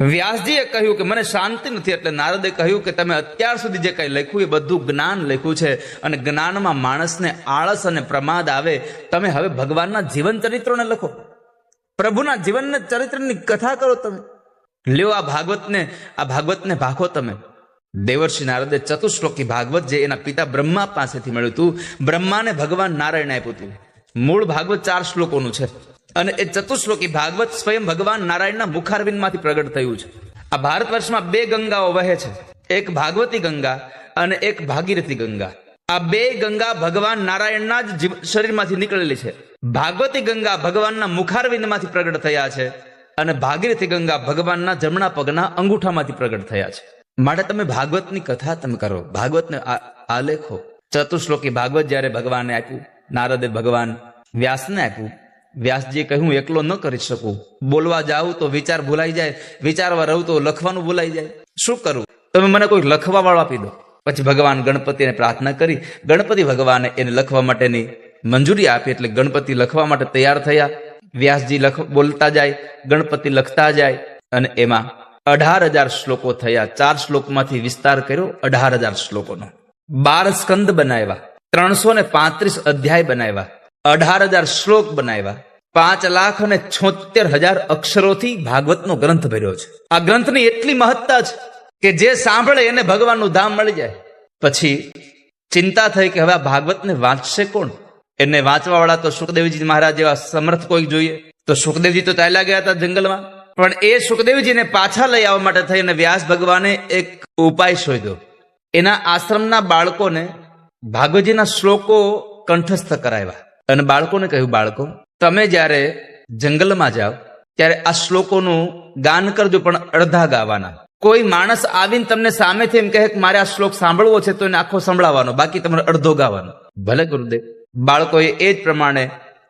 વ્યાસજીએ કહ્યું કે મને શાંતિ નથી એટલે નારદે કહ્યું કે તમે અત્યાર સુધી જે કંઈ લખ્યું એ બધું જ્ઞાન લખ્યું છે અને જ્ઞાનમાં માણસને આળસ અને પ્રમાદ આવે, તમે હવે ભગવાનના જીવન ચરિત્રોને લખો. પ્રભુના જીવનને ચરિત્રની કથા કરો તમે. લ્યો આ ભાગવતને આ ભાગવતને ભાખો તમે. દેવર્ષિ નારદે ચતુશ્લોકી ભાગવત જે એના પિતા બ્રહ્મા પાસેથી મળ્યું હતું, બ્રહ્માને ભગવાન નારાયણ આપ્યું હતું. મૂળ ભાગવત ચાર શ્લોકોનું છે. અને એ ચતુશ્લોકી ભાગવત સ્વયં ભગવાન નારાયણના મુખારવિંદમાંથી પ્રગટ થયું છે. આ ભારત વર્ષમાં બે ગંગાઓ વહે છે. એક ભાગવતી ગંગા અને એક ભાગીરથી ગંગા. આ બે ગંગા ભગવાન નારાયણના જ શરીરમાંથી નીકળેલી છે. ભાગવતી ગંગા ભગવાનના મુખારવિંદમાંથી પ્રગટ થયા છે અને ભાગીરથી ગંગા ભગવાનના જમણા પગના અંગૂઠામાંથી પ્રગટ થયા છે. માટે તમે ભાગવતની કથા તમે કરો. ભાગવતને આલેખો. ચતુશ્લોકી ભાગવત જ્યારે ભગવાને આપ્યું, નારદે ભગવાન વ્યાસને આપ્યું વ્યાસજીએ કહ્યું એકલો ન કરી શકું. બોલવા જાઉં તો વિચાર ભૂલાઈ જાય, વિચારવા રહું તો લખવાનું ભૂલાઈ જાય. શું કરું? તમે મને કોઈ લખવા વાળો આપી દો. પછી ભગવાન ગણપતિને પ્રાર્થના કરી. ગણપતિ ભગવાને એને લખવા માટેની મંજૂરી આપી એટલે ગણપતિ લખવા માટે તૈયાર થયા. વ્યાસજી લખ, બોલતા જાય, ગણપતિ લખતા જાય અને એમાં અઢાર હજાર શ્લોકો થયા. ચાર શ્લોકમાંથી વિસ્તાર કર્યો અઢાર હજાર શ્લોકોનો. બાર સ્કંદ બનાવ્યા. ત્રણસો ને પાંત્રીસ અધ્યાય બનાવ્યા. અઢાર હજાર શ્લોક બનાવ્યા. પાંચ લાખ અને છોતેર હજાર અક્ષરોથી ભાગવતનો ગ્રંથ ભર્યો છે. આ ગ્રંથની એટલી મહત્તા છે કે જે સાંભળે એને ભગવાનનું ધામ મળી જાય. પછી ચિંતા થઈ કે હવે આ ભાગવતને વાંચશે કોણ? એને વાંચવાવાળા તો સુખદેવજી મહારાજ જેવા સમર્થ કોઈ જોઈએ. તો સુખદેવજી તો ચાલ્યા ગયા હતા જંગલમાં. પણ એ સુખદેવજીને પાછા લઈ આવવા માટે થઈને વ્યાસ ભગવાને એક ઉપાય શોધ્યો. એના આશ્રમના બાળકોને ભાગવતજીના શ્લોકો કંઠસ્થ કરાવ્યા. અને બાળકોને કહ્યું, બાળકો, તમે જ્યારે જંગલમાં જાઓ, ત્યારે આ શ્લોકોનું ગાન કરજો, પણ અડધા ગાવાના. કોઈ માણસ આવીને તમને સામેથી એમ કહે કે મારે આ શ્લોક સાંભળવો છે, તો એને આખો સંભળાવવાનો, બાકી તમારે અડધો ગાવાનો. ભલે ગુરુદેવ, બાળકોએ એ જ પ્રમાણે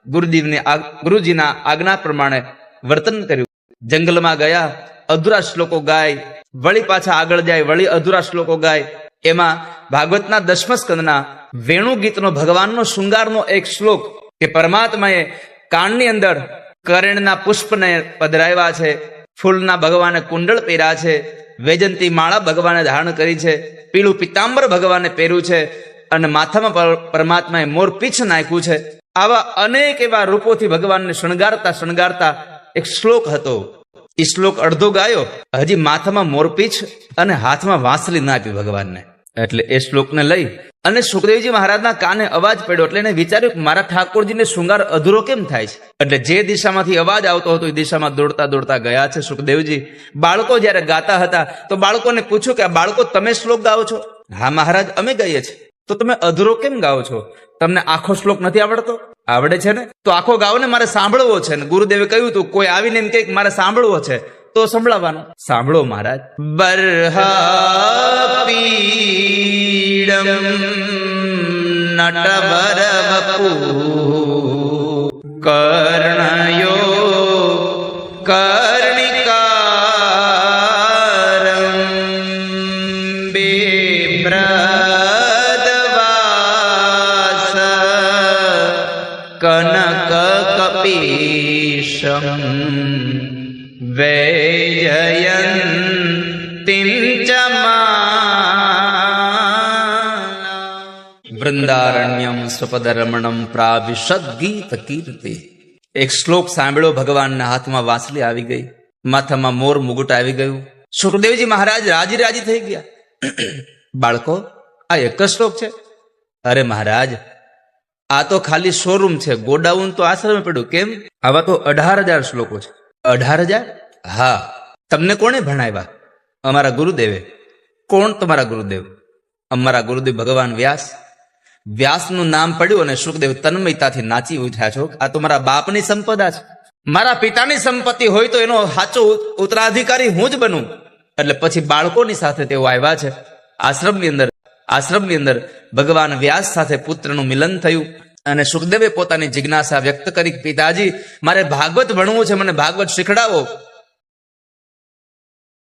ગુરુદેવની ગુરુજીના આજ્ઞા પ્રમાણે વર્તન કર્યું. જંગલમાં ગયા, અધુરા શ્લોકો ગાય, વળી પાછા આગળ જાય, વળી અધુરા શ્લોકો ગાય એમાં ભાગવતના દસમ સ્કંદના વેણુ ગીતનો ભગવાનનો શૃંગારનો એક શ્લોક કે પરમાત્માએ કાનની અંદર કરેણના પુષ્પને પધરાવ્યા છે, ફૂલના ભગવાને કુંડળ પહેર્યા છે, વૈજંતી માળા ભગવાને ધારણ કરી છે, પીળું પિતાંબર ભગવાને પહેર્યું છે અને માથામાં પરમાત્માએ મોર પીછ નાખ્યું છે. આવા અનેક એવા રૂપોથી ભગવાનને શણગારતા શણગારતા એક શ્લોક હતો. એ શ્લોક અડધો ગાયો, હજી માથામાં મોરપીછ અને હાથમાં વાંસલી ના આપી ભગવાનને. એટલે એ શ્લોકને લઈ, અને સુખદેવજી મહારાજના કાને અવાજ પડ્યો એટલે એને વિચાર્યું કે મારા ઠાકોરજીને શૃંગાર અધૂરો કેમ થાય છે? એટલે જે દિશામાંથી અવાજ આવતો હતો એ દિશામાં દોડતા દોડતા ગયા છે સુખદેવજી. બાળકો જ્યારે ગાતા હતા, તો બાળકોને પૂછ્યું કે આ બાળકો તમે શ્લોક ગાઓ છો? હા મહારાજ, અમે ગાઈએ છીએ. તો તમે અધૂરો કેમ ગાઓ છો? તમને આખો શ્લોક નથી આવડતો? આવડે છે ને? તો આખો ગાઓ ને મારે સાંભળવો છે ને? ગુરુદેવે કહ્યું તું, કોઈ આવીને એમ કે મારે સાંભળવો છે, તો સંભળાવવાનું. સાંભળો મહારાજ. બરહાપીડમ નટવર વપુ કર્ણયો કર્ણિકારમ બેભ્રદવાસ કપીશમ વૈજયંતિમ ચ વૃંદારણ્યમ સ્વપદરમણમ પ્રાવિશદ ગીત કીર્તિ એક શ્લોક સાંભળ્યો ભગવાનના હાથમાં વાંસલી આવી ગઈ માથામાં મોર મુગુટ આવી ગયું સુખદેવજી મહારાજ રાજી રાજી થઈ ગયા બાળકો આ એક જ શ્લોક છે। અરે મહારાજ આ તો ખાલી શોરૂમ છે. ગોડાઉન તો આશ્રમે પડ્યું. કેમ? આવા તો અઢાર હજાર શ્લોકો છે. અઢાર હજાર? હા. તમને કોણે ભણાવ્યા? અમારા ગુરુદેવે. કોણ તમારા ગુરુદેવ? અમારા ગુરુદેવ ભગવાન વ્યાસ. વ્યાસનું નામ પડ્યું અને સુખદેવ તન્મયતાથી નાચી ઉઠ્યા છો. આ તો મારા બાપની સંપદા છે. મારા પિતાની સંપત્તિ હોય તો એનો સાચો ઉત્તરાધિકારી હું જ બનું. એટલે પછી બાળકોની સાથે તેઓ આવ્યા છે. આશ્રમની અંદર આશ્રમની અંદર ભગવાન વ્યાસ સાથે પુત્રનું મિલન થયું. અને સુખદેવે પોતાની જિજ્ઞાસા વ્યક્ત કરી પિતાજી મારે ભાગવત ભણવું છે મને ભાગવત શીખડાવો.